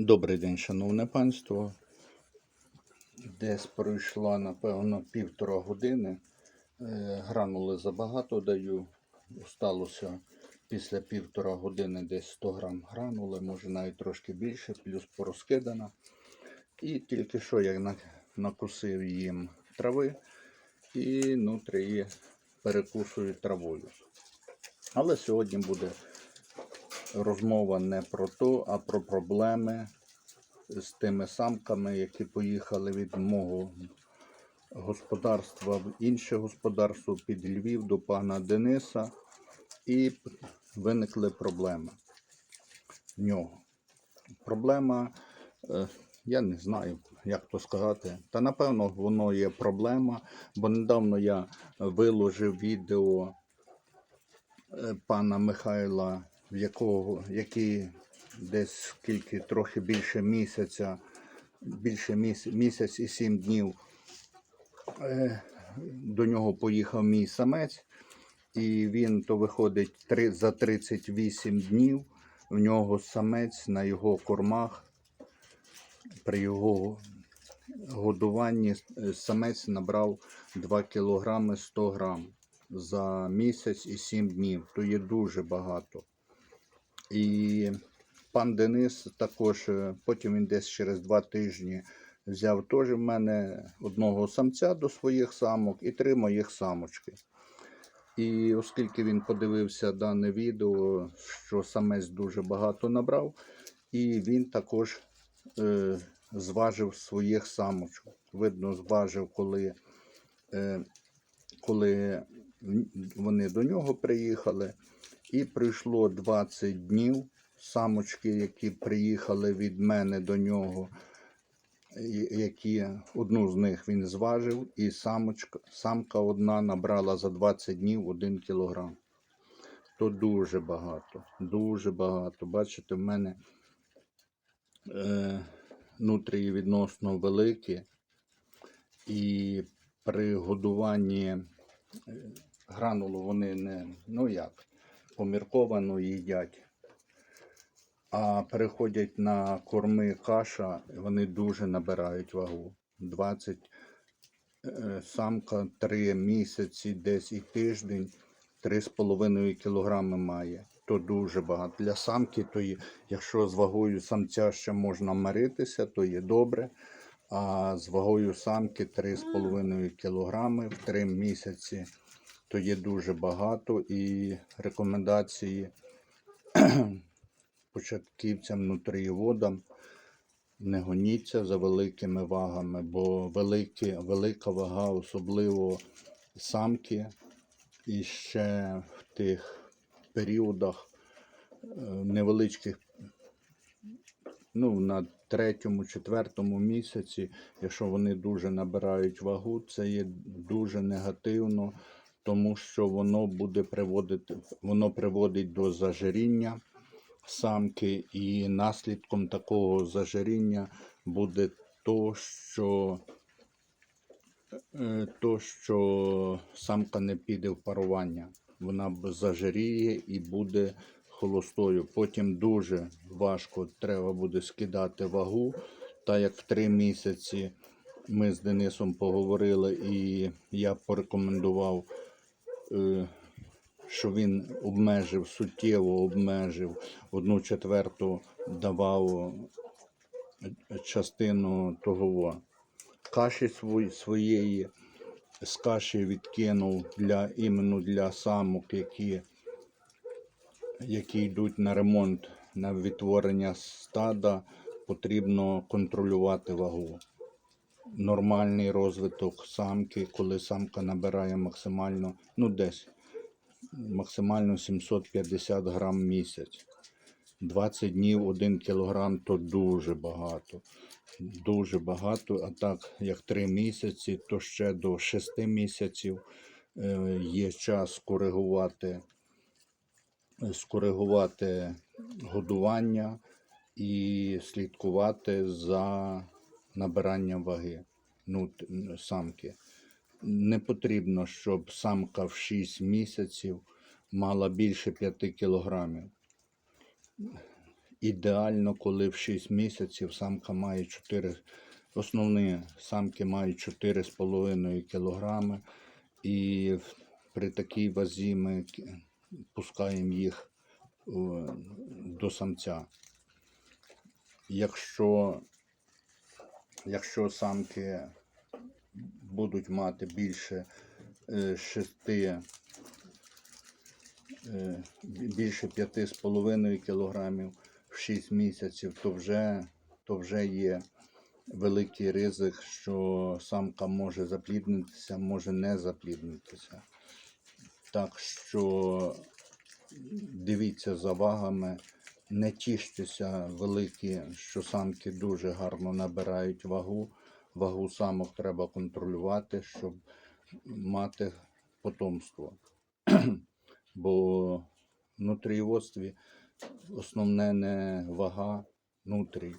Добрий день, шановне панство. Десь пройшла, напевно, півтора години. Е, Гранули забагато даю. Осталося після півтора години десь 100 грам гранули, може навіть трошки більше, плюс порозкидана. І тільки що я накусив їм трави і нутрі її перекусують травою. Але сьогодні буде розмова не про то, а про проблеми з тими самками, які поїхали від мого господарства в інше господарство під Львів до пана Дениса. І виникли проблеми в нього. Проблема, е, я не знаю, як то сказати. Та напевно воно є проблема, бо недавно я виложив відео е, пана Михайла, в якого, який десь скільки трохи більше місяця, більше місяць, місяць і сім днів е, до нього поїхав мій самець, і він то виходить три, за 38 днів. В нього самець на його кормах, при його годуванні е, самець набрав 2 кг 100 грам за місяць і 7 днів. То є дуже багато. І пан Денис також, е, потім він десь через два тижні взяв теж в мене одного самця до своїх самок і три моїх самочки. І оскільки він подивився дане відео, що самець дуже багато набрав, і він також е, зважив своїх самочок. Видно, зважив, коли, е, коли вони до нього приїхали. І пройшло 20 днів. Самочки, які приїхали від мене до нього, які одну з них він зважив, і самочка, самка одна набрала за 20 днів 1 кілограм. То дуже багато, дуже багато. Бачите, в мене е, нутрії відносно великі, і при годуванні е, гранулу вони не, ну як, помірковано їдять. А переходять на корми каша, вони дуже набирають вагу. 20 е, самка 3 місяці, десь і тиждень 3,5 кілограми має. То дуже багато. Для самки, то є, якщо з вагою самця ще можна миритися, то є добре. А з вагою самки 3,5 кілограми в 3 місяці, то є дуже багато. І рекомендації початківцям, нутрієводам не гоніться за великими вагами, бо великі, велика вага, особливо самки, і ще в тих періодах е, невеличких, ну, на третьому, четвертому місяці, якщо вони дуже набирають вагу, це є дуже негативно, тому що воно буде приводити, воно приводить до зажиріння самки, і наслідком такого зажиріння буде то, що, е, то, що самка не піде в парування. Вона зажиріє і буде холостою. Потім дуже важко треба буде скидати вагу. Та як в три місяці ми з Денисом поговорили, і я порекомендував що він обмежив, суттєво обмежив, одну четверту давав е, частину того каші своєї, з каші відкинув для, іменно для самок, які, які йдуть на ремонт, на відтворення стада, потрібно контролювати вагу. Нормальний розвиток самки, коли самка набирає максимально, ну десь максимально 750 грам місяць. 20 днів 1 кілограм то дуже багато. Дуже багато. А так, як 3 місяці, то ще до 6 місяців е, є час скоригувати, скоригувати годування і слідкувати за набиранням ваги ну, самки не потрібно, щоб самка в 6 місяців мала більше 5 кілограмів. ідеально, коли в 6 місяців самка має 4, основні самки мають 4,5 кг. І при такій вазі ми пускаємо їх до самця. Якщо, якщо самки будуть мати більше е, 6, е, бі- більше 5,5 кг в 6 місяців, то вже, то вже є великий ризик, що самка може запліднитися, може не запліднитися. Так що дивіться за вагами, не тіштеся великі, що самки дуже гарно набирають вагу. Вагу самок треба контролювати, щоб мати потомство. Бо в нутрієводстві основне не вага нутрій.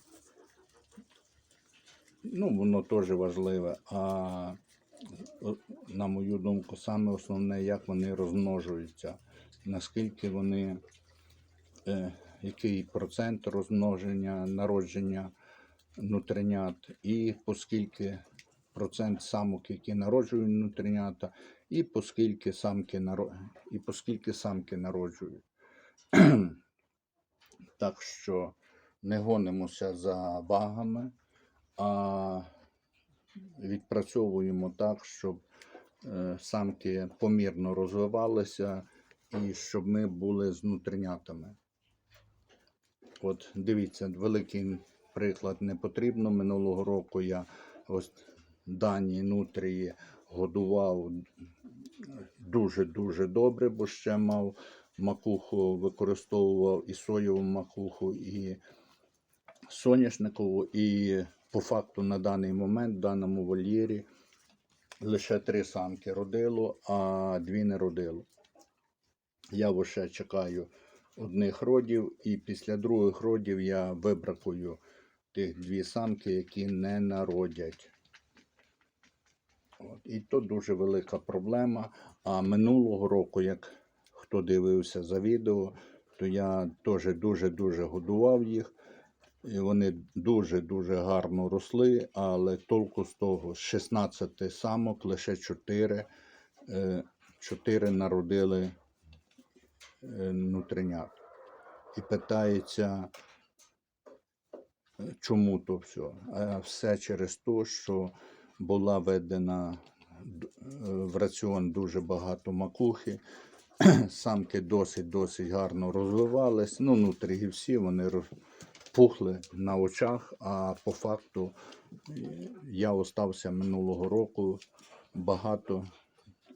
Ну, воно теж важливе. А на мою думку, саме основне, як вони розмножуються, наскільки вони, е, який процент розмноження, народження нутринят, і поскільки процент самок, які народжують нутринята, і поскільки самки, і поскільки самки народжують. так що не гонимося за вагами, а відпрацьовуємо так, щоб е, самки помірно розвивалися і щоб ми були з нутринятами. От дивіться, великий приклад не потрібно. Минулого року я ось дані нутрії годував дуже-дуже добре, бо ще мав макуху, використовував і соєву макуху, і соняшникову. І по факту на даний момент в даному вольєрі лише три самки родило, а дві не родило. Я ще чекаю одних родів, і після других родів я вибракую тих дві самки, які не народять. От. І то дуже велика проблема. А минулого року, як хто дивився за відео, то я теж дуже-дуже годував їх. І вони дуже-дуже гарно росли, але толку з того, з 16 самок лише 4, 4 народили е, нутринят. І питається, е, чому то все? А все через те, що була введена е, в раціон дуже багато макухи. Самки досить-досить гарно розвивались. Ну, нутрії всі вони пухли на очах, а по факту е, я остався минулого року багато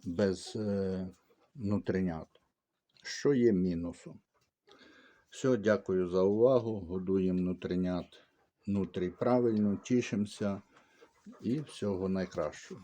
без е, нутринят, що є мінусом. Все, дякую за увагу. Годуємо внутрінят внутрі правильно, тішимося і всього найкращого.